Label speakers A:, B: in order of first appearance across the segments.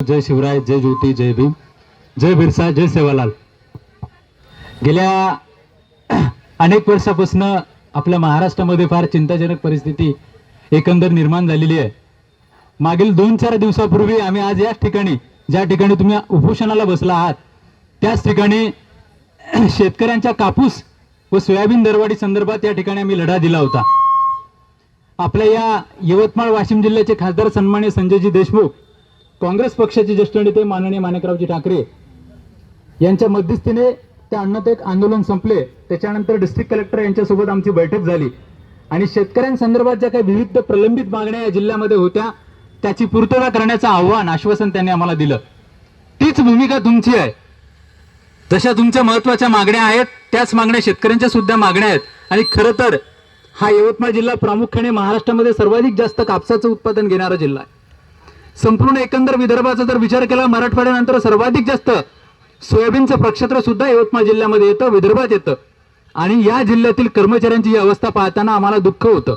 A: जय शिवराय जय ज्योती जय भीम जय बिरसा जय सेवालाल. गेल्या अनेक वर्षापासून आपल्या महाराष्ट्रामध्ये फार चिंताजनक परिस्थिती एकंदर निर्माण झालेली आहे. मागील दोन चार दिवसापूर्वी आम्ही आज याच ठिकाणी ज्या ठिकाणी तुम्ही उपोषणाला बसला आहात त्याच ठिकाणी शेतकऱ्यांच्या कापूस व सोयाबीन दरवाढी संदर्भात या ठिकाणी आम्ही लढा दिला होता. आपल्या या यवतमाळ वाशिम जिल्ह्याचे खासदार सन्मान्य संजयजी देशमुख काँग्रेस पक्षाचे ज्येष्ठ नेते माननीय माणिकरावजी ठाकरे यांच्या मध्यस्थीने त्या अण्णात एक आंदोलन संपले. त्याच्यानंतर डिस्ट्रिक्ट कलेक्टर यांच्यासोबत आमची बैठक झाली. आणि शेतकऱ्यांसंदर्भात ज्या काही विविध प्रलंबित मागण्या या जिल्ह्यामध्ये होत्या त्याची पूर्तता करण्याचं आव्हान आश्वासन त्यांनी आम्हाला दिलं. तीच भूमिका तुमची आहे. जशा तुमच्या महत्त्वाच्या मागण्या आहेत त्याच मागण्या शेतकऱ्यांच्या सुद्धा मागण्या आहेत. आणि खरं तर हा यवतमाळ जिल्हा प्रामुख्याने महाराष्ट्रामध्ये सर्वाधिक जास्त कापसाचं उत्पादन घेणारा जिल्हा आहे. संपूर्ण एकंदर विदर्भाचा जर विचार केला मराठवाड्यानंतर सर्वाधिक जास्त सोयाबीनचं प्रक्षेत्र सुद्धा यवतमाळ जिल्ह्यामध्ये येतं विदर्भात येतं. आणि या जिल्ह्यातील कर्मचाऱ्यांची ही अवस्था पाहताना आम्हाला दुःख होतं.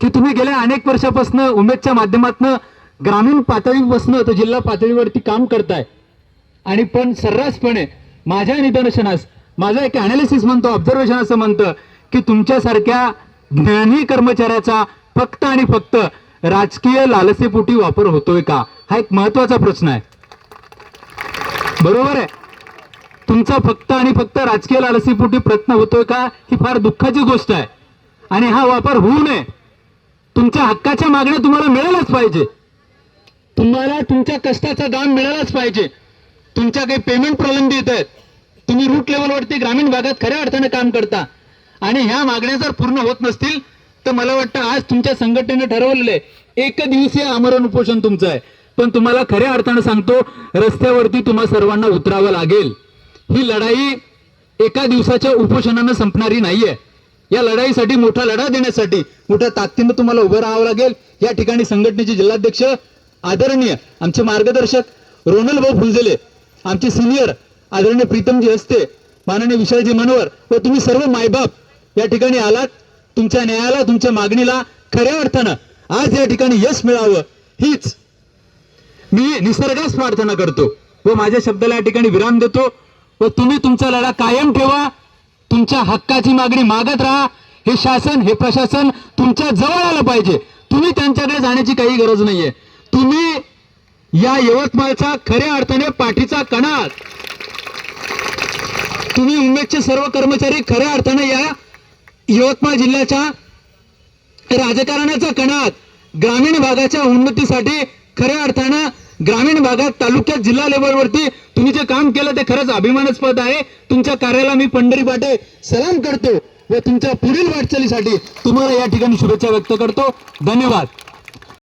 A: की तुम्ही गेल्या अनेक वर्षापासून उमेदच्या माध्यमातून ग्रामीण पातळीपासून तर जिल्हा पातळीवरती काम करताय. आणि पण सर्रासपणे माझ्या निदर्शनास माझं एक अनालिसिस म्हणतो ऑब्झर्वेशन असं म्हणतं की तुमच्यासारख्या ज्ञानी कर्मचाऱ्याचा फक्त आणि फक्त राजकीय लालसेपोटी वापर होतोय का? हा एक महत्त्वाचा प्रश्न आहे. बरोबर आहे? तुमचा फक्त आणि फक्त राजकीय लालसेपोटी प्रयत्न होतोय का? ही फार दुःखाची गोष्ट आहे. आणि हा वापर होऊ नये. तुमच्या हक्काच्या मागण्या तुम्हाला मिळायलाच पाहिजे. तुम्हाला तुमच्या कष्टाचा दाम मिळालाच पाहिजे. तुमच्या काही पेमेंट प्रलंबित आहेत. तुम्ही रूट लेवलवरती ग्रामीण भागात खऱ्या अर्थाने काम करता. आणि ह्या मागण्या जर पूर्ण होत नसतील तर मला वाटतं आज तुमच्या संघटनेनं ठरवलेलं आहे एक दिवसीय आमरण उपोषण तुमचं आहे. पण तुम्हाला खऱ्या अर्थानं सांगतो रस्त्यावरती तुम्हा सर्वांना उतरावं लागेल. ही लढाई एका दिवसाच्या उपोषणानं संपणारी नाहीये. या लढाईसाठी मोठा लढा देण्यासाठी मोठ्या ताकदीनं तुम्हाला उभं राहावं लागेल. या ठिकाणी संघटनेचे जिल्हाध्यक्ष आदरणीय आमचे मार्गदर्शक रोनल भाऊ फुलझेले आमचे सिनियर आदरणीय प्रीतमजी हस्ते माननीय विशालजी मनोहर व तुम्ही सर्व मायबाप या ठिकाणी आलात. तुमच्या न्यायाला तुमच्या मागणीला खऱ्या अर्थानं आज या ठिकाणी यश मिळावं हीच मी निसर्गास प्रार्थना करतो. व माझ्या शब्दाला या ठिकाणी विराम देतो. व तुम्ही तुमचा लढा कायम ठेवा. तुमच्या हक्काची मागणी मागत राहा. हे शासन हे प्रशासन तुमच्या जवळ आलं पाहिजे. तुम्ही त्यांच्याकडे जाण्याची काही गरज नाहीये. तुम्ही या यवतमाळचा खऱ्या अर्थाने पाठीचा कणा तुम्ही उमेदचे सर्व कर्मचारी खऱ्या अर्थाने या यवतमाळ जिल्ह्याच्या राजकारणाचा कणात ग्रामीण भागाच्या उन्नतीसाठी खऱ्या अर्थानं ग्रामीण भागात तालुक्यात जिल्हा लेवलवरती तुम्ही जे काम केलं ते खरंच अभिमानास्पद आहे. तुमच्या कार्याला मी पंढरी पाटे सलाम करतो व तुमच्या पुढील वाटचालीसाठी तुम्हाला या ठिकाणी शुभेच्छा व्यक्त करतो. धन्यवाद.